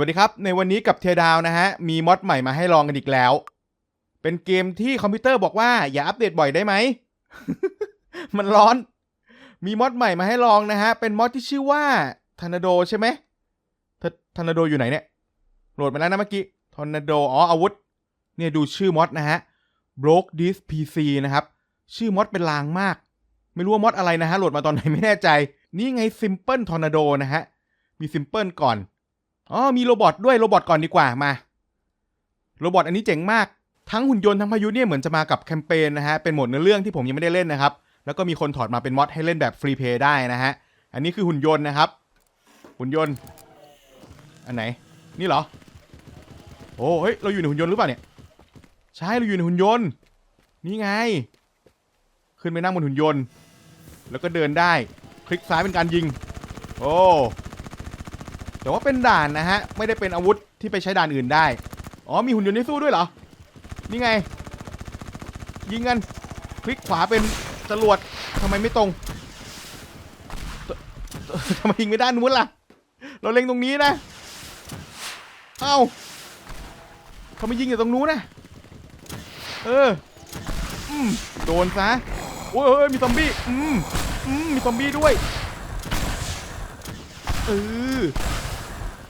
วัสดีครับ ในวันนี้กับเทดาวนะฮะ มีมอดใหม่มาให้ลองกันอีกแล้ว เป็นเกมที่คอมพิวเตอร์บอกว่าอย่าอัปเดตบ่อยได้ไหม มันร้อน มีมอดใหม่มาให้ลองนะฮะ เป็นมอดที่ชื่อว่าทอร์นาโดใช่ไหมทอร์นาโดอยู่ไหนเนี่ย โหลดมาแล้วนะเมื่อกี้ทอร์นาโดอ๋ออาวุธ เนี่ยดูชื่อมอดนะฮะ broke this PC นะครับ ชื่อมอดเป็นลางมาก ไม่รู้ว่ามอดอะไรนะฮะ โหลดมาตอนไหนไม่แน่ใจ นี่ไง simple tornado นะฮะ มี simple ก่อน อ๋อมีโรบอทด้วยโรบอทก่อนดีกว่ามา โรบอทอันนี้เจ๋งมาก ทั้งหุ่นยนต์ทั้งพายุเนี่ยเหมือนจะมากับแคมเปญนะฮะ เป็นโหมดเนื้อเรื่องที่ผมยังไม่ได้เล่นนะครับ แล้วก็มีคนถอดมาเป็นมอดให้เล่นแบบฟรีเพย์ได้นะฮะ อันนี้คือหุ่นยนต์นะครับ หุ่นยนต์ อันไหน นี่เหรอ โอ้เฮ้ย เราอยู่ในหุ่นยนต์หรือเปล่าเนี่ย ใช่ เราอยู่ในหุ่นยนต์ นี่ไง ขึ้นไปนั่งบนหุ่นยนต์ แล้วก็เดินได้ คลิกซ้ายเป็นการยิง โอ้ แต่ว่าเป็นด่านนะฮะ ไม่ได้เป็นอาวุธที่ไปใช้ด่านอื่นได้ อ๋อ มีหุ่นยนต์ให้สู้ด้วยเหรอ นี่ไง ยิงกัน คลิกขวาเป็นจรวดทำไมไม่ตรงทำไมยิงไม่ด้านนู้นล่ะ เราเล็งตรงนี้นะ เอ้าทำไมยิงอยู่ตรงนู้นนะ เออ อืม โดนซะ โอ้ยเอ้ยมีซอมบี้ อืม อืม มีซอมบี้ด้วย เออ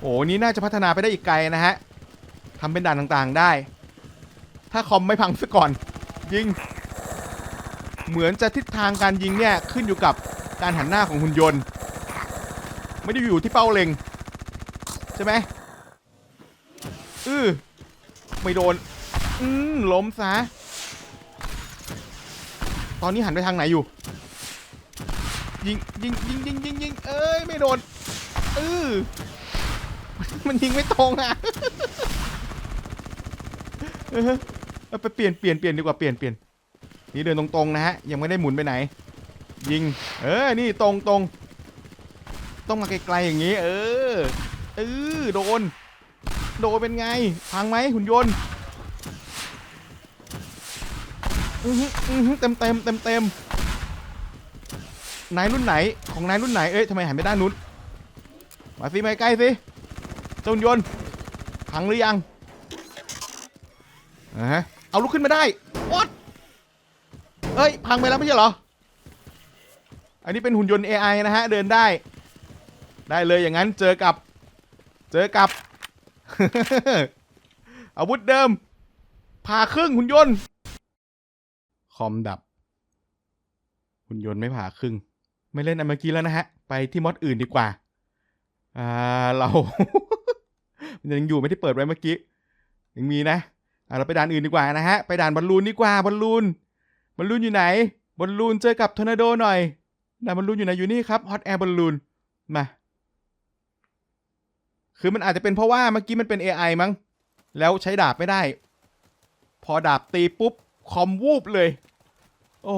โอ้นี้น่าจะพัฒนาไปได้อีกไกลนะฮะทำเป็นด่านต่างๆได้ ถ้าคอมไม่พังซะก่อนยิง เหมือนจะทิศทางการยิงเนี่ยขึ้นอยู่กับการหันหน้าของหุ่นยนต์ ไม่ได้อยู่ที่เป้าเล็ง ใช่ไหมอือไม่โดน อืมล้มซะ ตอนนี้หันไปทางไหนอยู่ ยิงยิงยิงยิงยิงยิงเอ้ย ไม่โดนเออ มันยิงไม่ตรงอะเออเอาไปเปลี่ยนเปลี่ยนเปลี่ยนดีกว่าเปลี่ยนเปลี่ยนนี่เดินตรงๆนะฮะยังไม่ได้หมุนไปไหน ยิง เออนี่ตรงตรงต้องมาไกลๆอย่างนี้ เออเออโดน โดนเป็นไงพังไหมหุ่นยนต์อืออือเต็มเต็มเต็มเต็มนายรุ่นไหนของนายรุ่นไหนเอ้ยทำไมหันไปด้านนู้นมาสิมาใกล้สิ จ้าหุ่นยนต์พังหรือยังอ่าฮะเอาลุกขึ้นมาได้วัดเอ้ยพังไปแล้วไม่ใช่เหรอ อันนี้เป็นหุ่นยนต์ AI นะฮะ เดินได้ ได้เลยอย่างนั้นเจอกับ เจอกับ อาวุธเดิมผ่าครึ่งหุ่นยนต์ คอมดับ หุ่นยนต์ไม่ผ่าครึ่ง ไม่เล่นอันเมื่อกี้แล้วนะฮะ ไปที่มอดอื่นดีกว่า อ่า เรา ยังอยู่ไม่ได้เปิดไว้เมื่อกี้ยังมีนะเราไปด่านอื่นดีกว่านะฮะไปด่านบอลลูนดีกว่าบอลลูนบอลลูนอยู่ไหนบอลลูนเจอกับทอร์นาโดหน่อยด่านบอลลูนอยู่ไหนอยู่นี่ครับฮอตแอร์บอลลูนมาคือมันอาจจะเป็นเพราะว่าเมื่อกี้มันเป็น AI มั้งแล้วใช้ดาบไม่ได้ พอดาบตีปุ๊บคอมวูบเลย โอ้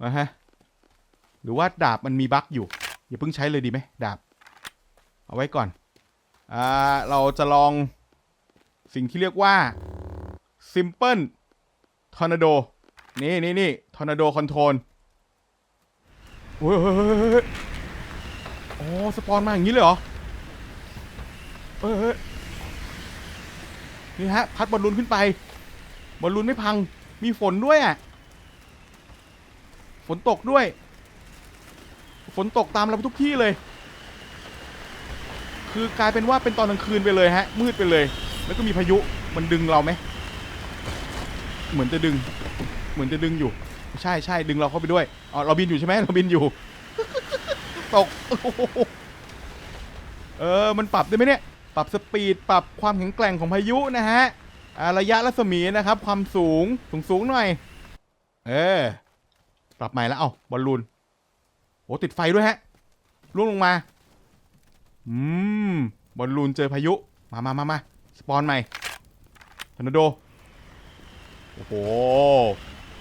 มาฮะหรือว่าดาบมันมีบั๊กอยู่ อย่าเพิ่งใช้เลยดีไหมดาบ เอาไว้ก่อน อ่าเราจะลองสิ่งที่เรียกว่า simple tornado นี่นี่นี่ tornado control โอ้ยเฮ้ยโอ้สปอนมาอย่างนี้เลยเหรอเฮ้ยเฮ้ยนี่ฮะ พัดบอลลูนขึ้นไป บอลลูนไม่พัง มีฝนด้วยอะ ฝนตกด้วย ฝนตกตามเราไปทุกที่เลย คือกลายเป็นว่าเป็นตอนกลางคืนไปเลยฮะ มืดไปเลย แล้วก็มีพายุมันดึงเราไหมเหมือนจะดึง เหมือนจะดึงอยู่ ใช่ใช่ดึงเราเข้าไปด้วยอ๋อเราบินอยู่ใช่ไหมเราบินอยู่ ตกเออมันปรับได้ไหมเนี่ย ปรับสปีดปรับความแข็งแกร่งของพายุนะฮะระยะรัศมีนะครับ ความสูงสูงสูงหน่อย เออปรับใหม่แล้วเอ้าบอลลูนโอ้ติดไฟด้วยฮะล่วงลงมา อืม บอลลูนเจอพายุ มามามามาสปอนใหม่ทอร์นาโด โอ้โห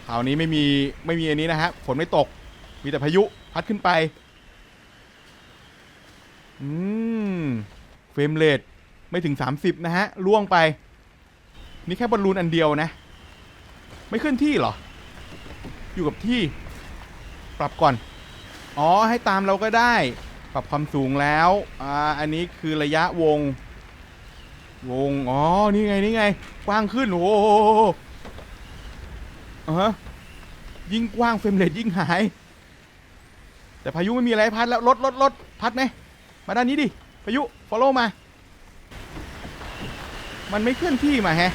คราวนี้ไม่มีไม่มีอันนี้นะฮะ ฝนไม่ตก มีแต่พายุพัดขึ้นไป อืม เฟรมเรทไม่ถึง 30 นะฮะ ล่วงไป นี่แค่บอลลูนอันเดียวนะ ไม่เคลื่อนที่เหรอ อยู่กับที่ ปรับก่อน อ๋อ ให้ตามเราก็ได้ ปรับความสูงแล้วอ่าอันนี้คือระยะวง วง อ๋อ นี่ไง นี่ไง กว้างขึ้น โอ้โหอะยิ่งกว้างเฟรมเรทยิ่งหาย แต่พายุไม่มีอะไรพัดแล้วรถรถรถพัดไหม มาด้านนี้ดิ พายุ follow มา มันไม่เคลื่อนที่มาแฮะ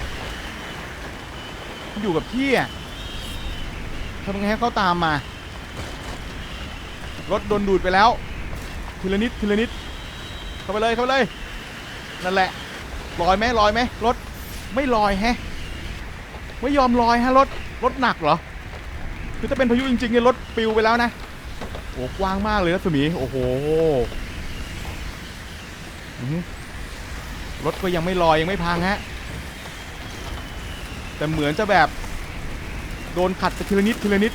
อยู่กับที่อะทำไงให้เขาตามมา รถโดนดูดไปแล้ว ทีละนิดทีละนิดเข้าไปเลยเข้าไปเลยนั่นแหละลอยไหมลอยไหมรถไม่ลอยแฮะไม่ยอมลอยฮะรถรถหนักเหรอคือถ้าเป็นพายุจริงๆเนี่ยรถปิวไปแล้วนะโอ้กว้างมากเลยรัศมีโอ้โหรถก็ยังไม่ลอยยังไม่พังฮะแต่เหมือนจะแบบโดนขัดไปทีละนิดทีละนิด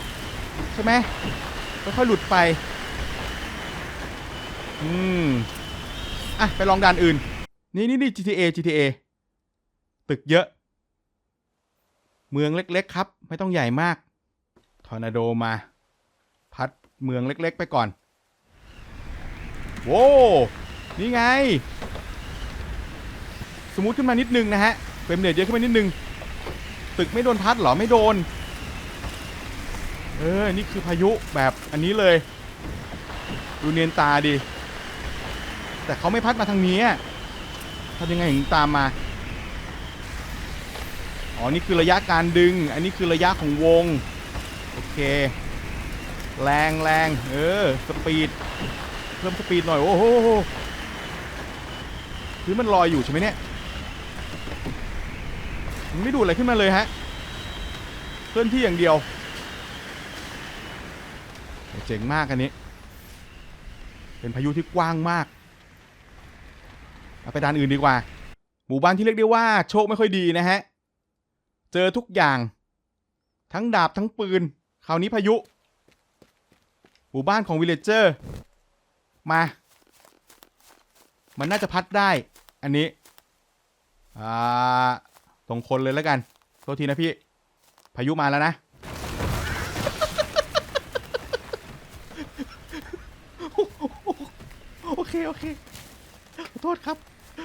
ใช่ไหมค่อยๆหลุดไป อืม อะ ไปลองด่านอื่น นี่นี่นี่ GTA GTA ตึกเยอะ เมืองเล็ก ๆ ครับ ไม่ต้องใหญ่มาก ทอร์นาโดมา พัดเมืองเล็ก ๆ ไปก่อน โว้นี่ไง สมมติขึ้นมานิดนึงนะฮะเฟรมเรทเยอะขึ้นมานิดนึง ตึกไม่โดนพัดหรอ ไม่โดน เออ นี่คือพายุแบบอันนี้เลย ดูเนียนตาดี แต่เขาไม่พัดมาทางนี้ทำยังไงถึงตามมา อ๋อ นี่คือระยะการดึง อันนี้คือระยะของวง โอเค แรงแรงเออ สปีด เพิ่มสปีดหน่อย โอ้โหคือมันลอยอยู่ใช่ไหมเนี่ย มันไม่ดูดอะไรขึ้นมาเลยฮะ เคลื่อนที่อย่างเดียว เจ๋งมากอันนี้ เป็นพายุที่กว้างมาก ไปด้านอื่นดีกว่า หมู่บ้านที่เรียกได้ว่าโชคไม่ค่อยดีนะฮะ เจอทุกอย่าง ทั้งดาบทั้งปืน คราวนี้พายุ หมู่บ้านของวิลเลจเจอร์ มา มันน่าจะพัดได้ อันนี้ อ่าตรงคนเลยแล้วกันโทษทีนะพี่ พายุมาแล้วนะ โอเค โอเค ขอโทษครับ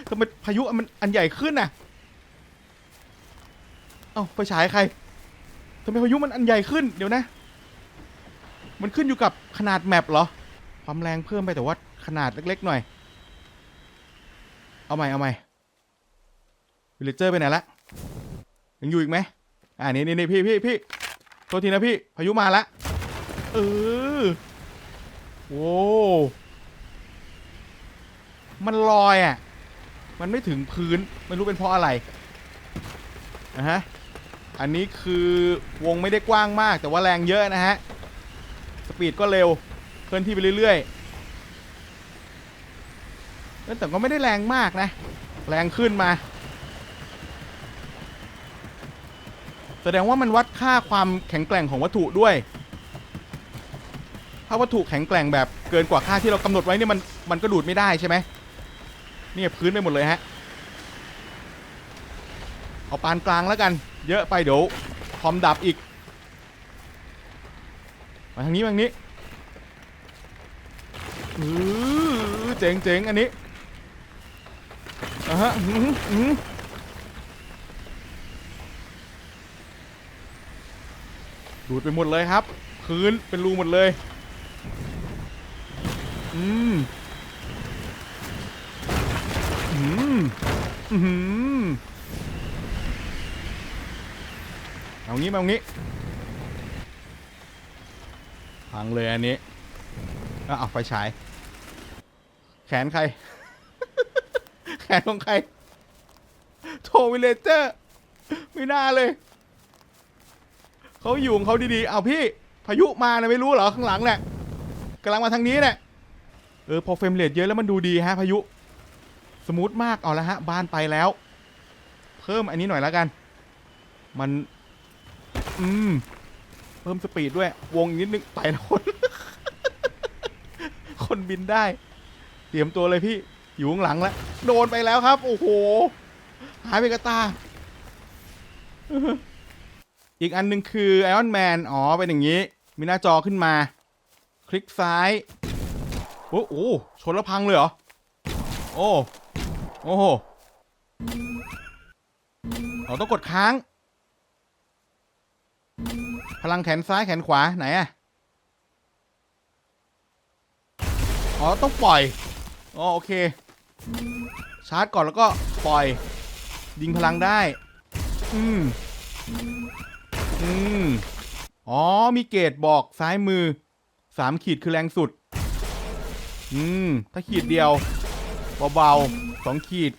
ทำไมพายุมันอันใหญ่ขึ้นน่ะ เอ้าไฟฉายใครทำไมพายุมันอันใหญ่ขึ้น เดี๋ยวนะ มันขึ้นอยู่กับขนาดแมปเหรอ ความแรงเพิ่มไปแต่ว่าขนาดเล็ก ๆ หน่อย เอาใหม่เอาใหม่วิลเลเจอร์ไปไหนละ ยังอยู่อีกไหมอ่านี่นี่นี่พี่พี่พี่โทษทีนะพี่พายุมาละ เออโว้มันลอยอะ มันไม่ถึงพื้นไม่รู้เป็นเพราะอะไรนะฮะอันนี้คือวงไม่ได้กว้างมากแต่ว่าแรงเยอะนะฮะสปีดก็เร็วเคลื่อนที่ไปเรื่อยๆแต่ก็ไม่ได้แรงมากนะ แรงขึ้นมา แสดงว่ามันวัดค่าความแข็งแกร่งของวัตถุด้วย ถ้าวัตถุแข็งแกร่งแบบเกินกว่าค่าที่เรากำหนดไว้เนี่ยมันมันก็ดูดไม่ได้ใช่ไหม เนี่ยพื้นไปหมดเลยฮะ เอาปานกลางแล้วกัน เยอะไปเดี๋ยวคอมดับอีก มาทางนี้มาทางนี้อือเจ๋งเจ๋งอันนี้อะฮะอืออือดูดไปหมดเลยครับ พื้นเป็นรูหมดเลย อืม อืมเอางี้มาเอางี้พังเลยอันนี้แล้วเอาไฟฉาย แขนใคร แขนของใคร โทวิเลเจอร์ไม่น่าเลย เขาอยู่ของเขาดีๆ เอาพี่ พายุมานะไม่รู้เหรอ ข้างหลังเนี่ยกำลังมาทางนี้เนี่ยเออ พอเฟรมเรทเยอะแล้วมันดูดีฮะพายุ สมูทมากเอาละฮะ บ้านไปแล้ว เพิ่มอันนี้หน่อยแล้วกัน มัน อืม เพิ่มสปีดด้วย วงอีกนิดนึงไปแล้วคน คนบินได้ เตรียมตัวเลยพี่ อยู่ข้างหลังแล้ว โดนไปแล้วครับ โอ้โห หายไปกระตา อีกอันหนึ่งคือ Iron Man อ๋อ เป็นอย่างนี้ มีหน้าจอขึ้นมา คลิกซ้าย โอ้โหชนแล้วพังเลยเหรอ โอ้ โอ้โหเราต้องกดค้าง พลังแขนซ้ายแขนขวาไหนอะอ๋อ ต้องปล่อย อ๋อ โอเค ชาร์จก่อนแล้วก็ปล่อย ยิงพลังได้ อืม อืม อ๋อ มีเกจบอกซ้ายมือสามขีดคือแรงสุด อืม ถ้าขีดเดียว เบา ๆ สองขีด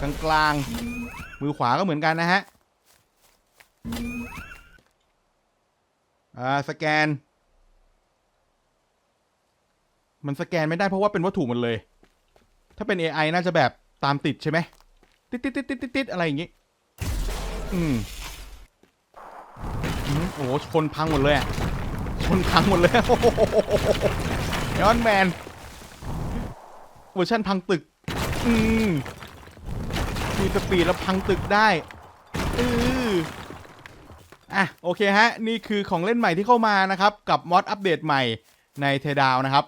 กลางๆมือขวาก็เหมือนกันนะฮะอ่าสแกน มันสแกนไม่ได้เพราะว่าเป็นวัตถุหมดเลย ถ้าเป็น AI น่าจะแบบตามติดใช่ไหมติดติดติดติดติดติดอะไรอย่างงี้ อืมโอ้โหชนพังหมดเลยชนพังหมดเลยโอ้อนแมนเวอร์ชันพังตึก อืมมีสปีดแล้วพังตึกได้อืออะโอเคฮะ นี่คือของเล่นใหม่ที่เข้ามานะครับ กับมอดอัปเดตใหม่ในเทดาวนะครับ